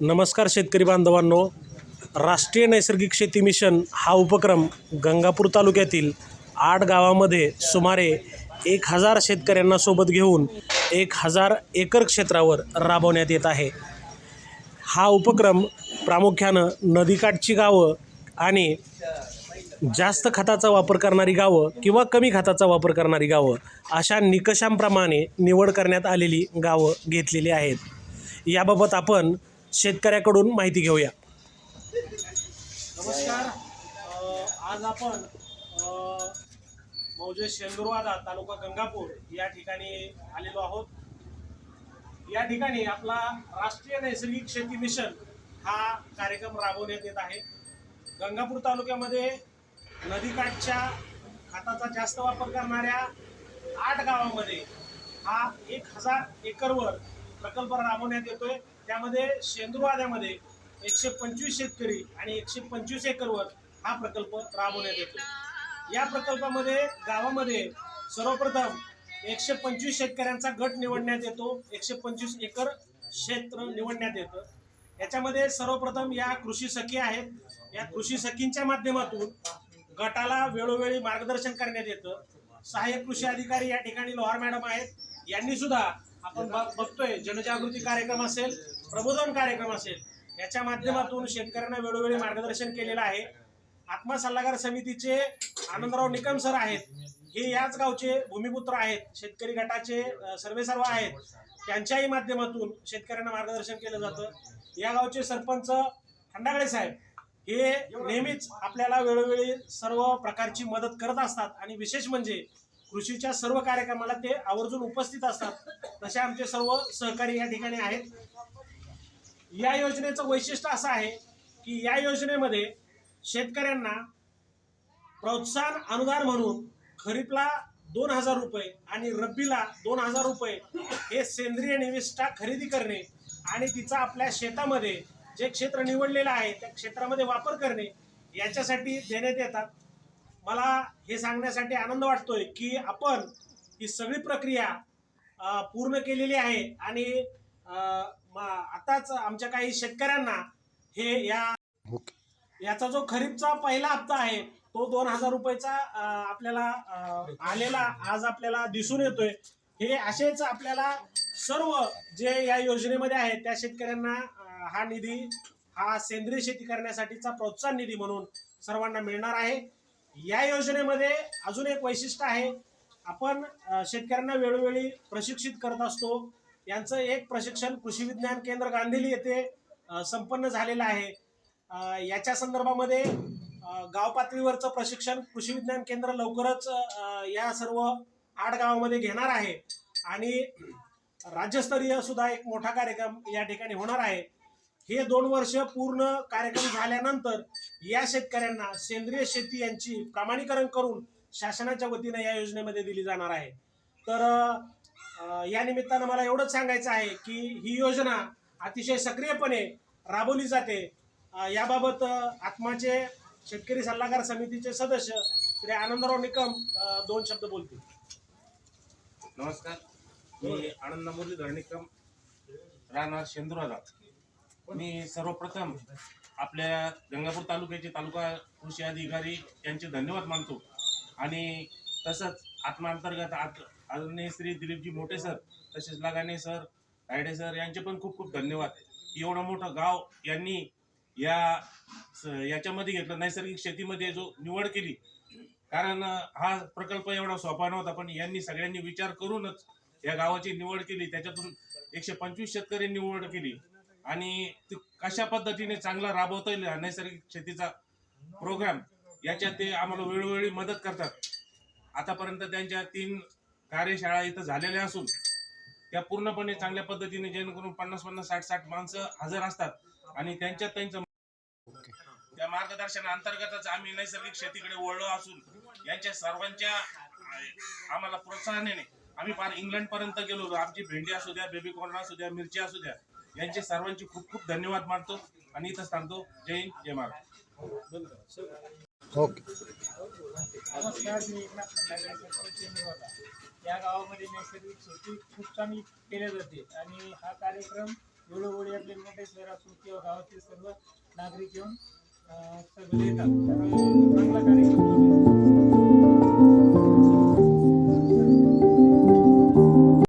नमस्कार शेतकरी बांधवांनो. राष्ट्रीय नैसर्गिक शेती मिशन हा उपक्रम गंगापूर तालुक्यातील आठ गावामध्ये सुमारे एक हजार शेतकऱ्यांना सोबत घेऊन एक हजार एकर क्षेत्रावर राबवण्यात येत आहे. हा उपक्रम प्रामुख्यानं नदीकाठची गावं आणि जास्त खताचा वापर करणारी गावं किंवा कमी खताचा वापर करणारी गावं अशा निकषांप्रमाणे निवड करण्यात आलेली गावं घेतलेली आहेत. याबाबत आपण शेतकऱ्याकडून माहिती घेऊया. नमस्कार. आज आपण मौजे शेंदुरवादा तालुका गंगापूर या ठिकाणी आलेलो आहोत. या ठिकाणी आपला राष्ट्रीय नैसर्गिक शेती मिशन हा कार्यक्रम राबवण्यात येत आहे. गंगापूर तालुक्यामध्ये नदीकाठच्या खताचा जास्त वापर करणाऱ्या आठ गावामध्ये हा एक हजार एकरवर प्रकल्प राबवण्यात येतोय. त्यामध्ये शेंद्रवाद्यामध्ये एकशे पंचवीस शेतकरी आणि एकशे पंचवीस एकरवर हा प्रकल्प राबवण्यात येतो या प्रकल्पामध्ये गावामध्ये सर्वप्रथम एकशे पंचवीस शेतकऱ्यांचा गट निवडण्यात येतो. एकशे पंचवीस एकर क्षेत्र निवडण्यात येतं. याच्यामध्ये सर्वप्रथम या कृषी सखी आहेत. या कृषी सखींच्या माध्यमातून गटाला वेळोवेळी मार्गदर्शन करण्यात येतं. सहाय्यक कृषी अधिकारी या ठिकाणी लोहार मॅडम आहेत. यांनी सुद्धा आपण बघतोय जनजागृती कार्यक्रम असेल प्रबोधन कार्यक्रम असेल याच्या माध्यमातून शेतकऱ्यांना वेळोवेळी मार्गदर्शन केलेलं आहे. आत्मा सल्लागार समितीचे आनंदराव निकम सर आहेत. हे याच गावचे भूमिपुत्र आहेत. शेतकरी गटाचे सर्वे सर्व आहेत. त्यांच्याही माध्यमातून शेतकऱ्यांना मार्गदर्शन केलं जातं. या गावचे सरपंच खंडागळे साहेब हे नेहमीच आपल्याला वेळोवेळी सर्व प्रकारची मदत करत असतात. आणि विशेष म्हणजे कृषीच्या सर्व कार्यक्रमाला ते आवर्जून उपस्थित असतात. तसे आमचे सर्व सहकारी या ठिकाणी आहेत. या योजनेचं वैशिष्ट्य असं आहे की या योजनेमध्ये शेतकऱ्यांना प्रोत्साहन अनुदान म्हणून खरीपला दोन हजार रुपये आणि रब्बीला दोन हजार रुपये हे सेंद्रिय निविष्ठा खरेदी करणे आणि तिचा आपल्या शेतामध्ये जे क्षेत्र निवडलेलं आहे त्या क्षेत्रामध्ये वापर करणे याच्यासाठी देण्यात येतात. मला हे सांगण्यासाठी आनंद वाटतोय की आपण ही सगळी प्रक्रिया पूर्ण केलेली आहे आणि आताच आमच्या काही शेतकऱ्यांना हे या याचा जो खरीपचा पहिला हप्ता आहे तो दोन हजार रुपयेचा आपल्याला आलेला आज आपल्याला दिसून येतोय. हे असेच आपल्याला सर्व जे या योजनेमध्ये आहेत त्या शेतकऱ्यांना हा निधी हा सेंद्रिय शेती करण्यासाठीचा प्रोत्साहन निधी म्हणून सर्वांना मिळणार आहे. या योजनेमध्ये अजून एक वैशिष्ट्य आहे. आपण शेतकऱ्यांना वेळोवेळी प्रशिक्षित करत असतो. यांचं एक प्रशिक्षण कृषी विज्ञान केंद्र गांधीली येथे संपन्न झालेलं आहे. याच्या संदर्भामध्ये गाव पातळीवरचं प्रशिक्षण कृषी विज्ञान केंद्र लवकरच या सर्व आठ गावामध्ये घेणार आहे. आणि राज्यस्तरीय सुद्धा एक मोठा कार्यक्रम या ठिकाणी होणार आहे. हे दोन वर्ष पूर्ण कार्यक्रम झाल्यानंतर या शेतकऱ्यांना सेंद्रिय शेती यांची प्रमाणीकरण करून शासनाच्या वतीनं या योजनेमध्ये दिली जाणार आहे. तर या निमित्तानं मला एवढंच सांगायचं आहे की ही योजना अतिशय सक्रियपणे राबवली जाते. याबाबत आत्माचे शेतकरी सल्लागार समितीचे सदस्य श्री आनंदराव निकम दोन शब्द बोलतील. नमस्कार. मी आनंद मुरलीधर निकम राहणार शेंदुराला मी सर्वप्रथम आपल्या गंगापूर तालुक्याचे तालुका कृषी अधिकारी यांचे धन्यवाद मानतो. आणि तसंच आत्मांतर्गत आत आदरणीय श्री दिलीपजी मोठे सर तसेच लगाने सर रायडे सर यांचे पण खूप खूप धन्यवाद. एवढं मोठं गाव यांनी या याच्यामध्ये घेतलं नैसर्गिक शेतीमध्ये जो निवड केली. कारण हा प्रकल्प एवढा सोपा नव्हता पण यांनी सगळ्यांनी विचार करूनच या गावाची निवड केली. त्याच्यातून एकशे पंचवीस शेतकरी निवड केली. आणि ते कशा पद्धतीने चांगला राबवता येईल हा नैसर्गिक शेतीचा प्रोग्राम याच्यात ते आम्हाला वेळोवेळी मदत करतात. आतापर्यंत त्यांच्या तीन कार्यशाळा इथं झालेल्या असून त्या पूर्णपणे चांगल्या पद्धतीने जेणेकरून पन्नास पन्नास साठ साठ माणसं हजर असतात आणि त्यांच्यात त्यांचं त्या मार्गदर्शनाअंतर्गतच आम्ही नैसर्गिक शेतीकडे वळलो असून यांच्या सर्वांच्या आम्हाला प्रोत्साहनाने आम्ही फार इंग्लंड पर्यंत गेलो आमची भेंडी असू द्या बेबी कॉर्न असू द्या मिरची असू द्या यांचे सर्वांचे खूप खूप धन्यवाद मानतो आणि इथंच थांबतो जय हिंद जय महाराष्ट्र. ओके. नमस्कार मी या गावामध्ये नैसर्गिक शेती खूप चांगली केल्या जाते आणि हा कार्यक्रम वेळोवेळी आपले मोठे शहर असून किंवा गावातील सर्व नागरिक येऊन सगळे येतात तर